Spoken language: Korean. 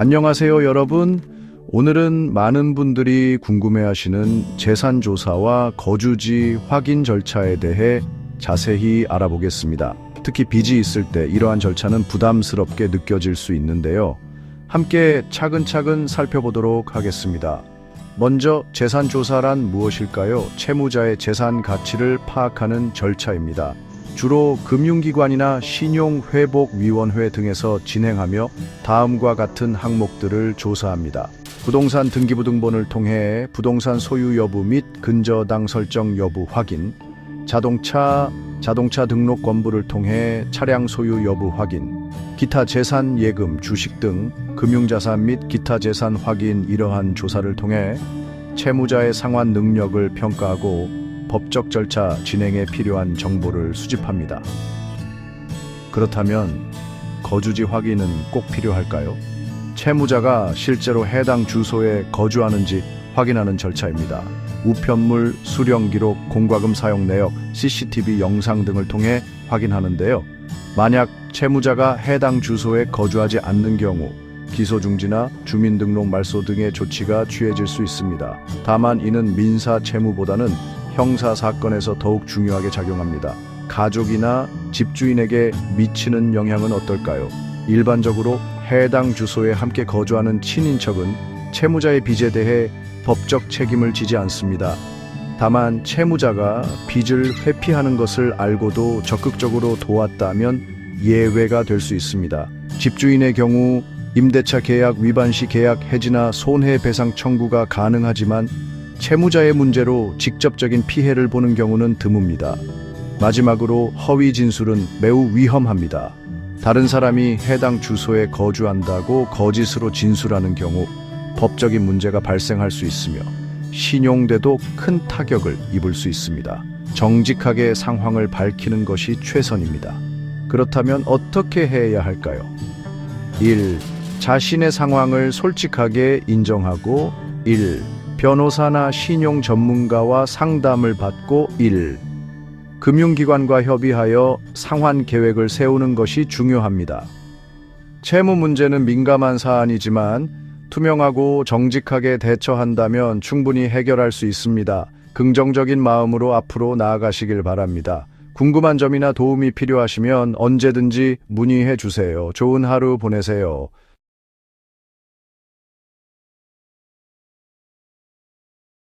안녕하세요, 여러분. 오늘은 많은 분들이 궁금해하시는 재산 조사와 거주지 확인 절차에 대해 자세히 알아보겠습니다. 특히 빚이 있을 때 이러한 절차는 부담스럽게 느껴질 수 있는데요. 함께 차근차근 살펴보도록 하겠습니다. 먼저 재산 조사란 무엇일까요? 채무자의 재산 가치를 파악하는 절차입니다. 주로 금융기관이나 신용회복위원회 등에서 진행하며 다음과 같은 항목들을 조사합니다. 부동산 등기부 등본을 통해 부동산 소유 여부 및 근저당 설정 여부 확인, 자동차, 자동차 등록 건부를 통해 차량 소유 여부 확인, 기타 재산 예금, 주식 등 금융자산 및 기타 재산 확인 이러한 조사를 통해 채무자의 상환 능력을 평가하고 법적 절차 진행에 필요한 정보를 수집합니다. 그렇다면 거주지 확인은 꼭 필요할까요? 채무자가 실제로 해당 주소에 거주하는지 확인하는 절차입니다. 우편물, 수령 기록, 공과금 사용 내역, CCTV 영상 등을 통해 확인하는데요. 만약 채무자가 해당 주소에 거주하지 않는 경우 기소 중지나 주민등록 말소 등의 조치가 취해질 수 있습니다. 다만 이는 민사 채무보다는 형사 사건에서 더욱 중요하게 작용합니다. 가족이나 집주인에게 미치는 영향은 어떨까요? 일반적으로 해당 주소에 함께 거주하는 친인척은 채무자의 빚에 대해 법적 책임을 지지 않습니다. 다만 채무자가 빚을 회피하는 것을 알고도 적극적으로 도왔다면 예외가 될 수 있습니다. 집주인의 경우 임대차 계약 위반 시 계약 해지나 손해배상 청구가 가능하지만 채무자의 문제로 직접적인 피해를 보는 경우는 드뭅니다. 마지막으로 허위 진술은 매우 위험합니다. 다른 사람이 해당 주소에 거주한다고 거짓으로 진술하는 경우 법적인 문제가 발생할 수 있으며 신용대도 큰 타격을 입을 수 있습니다. 정직하게 상황을 밝히는 것이 최선입니다. 그렇다면 어떻게 해야 할까요? 1. 자신의 상황을 솔직하게 인정하고 1. 변호사나 신용 전문가와 상담을 받고 1. 금융기관과 협의하여 상환 계획을 세우는 것이 중요합니다. 채무 문제는 민감한 사안이지만 투명하고 정직하게 대처한다면 충분히 해결할 수 있습니다. 긍정적인 마음으로 앞으로 나아가시길 바랍니다. 궁금한 점이나 도움이 필요하시면 언제든지 문의해 주세요. 좋은 하루 보내세요.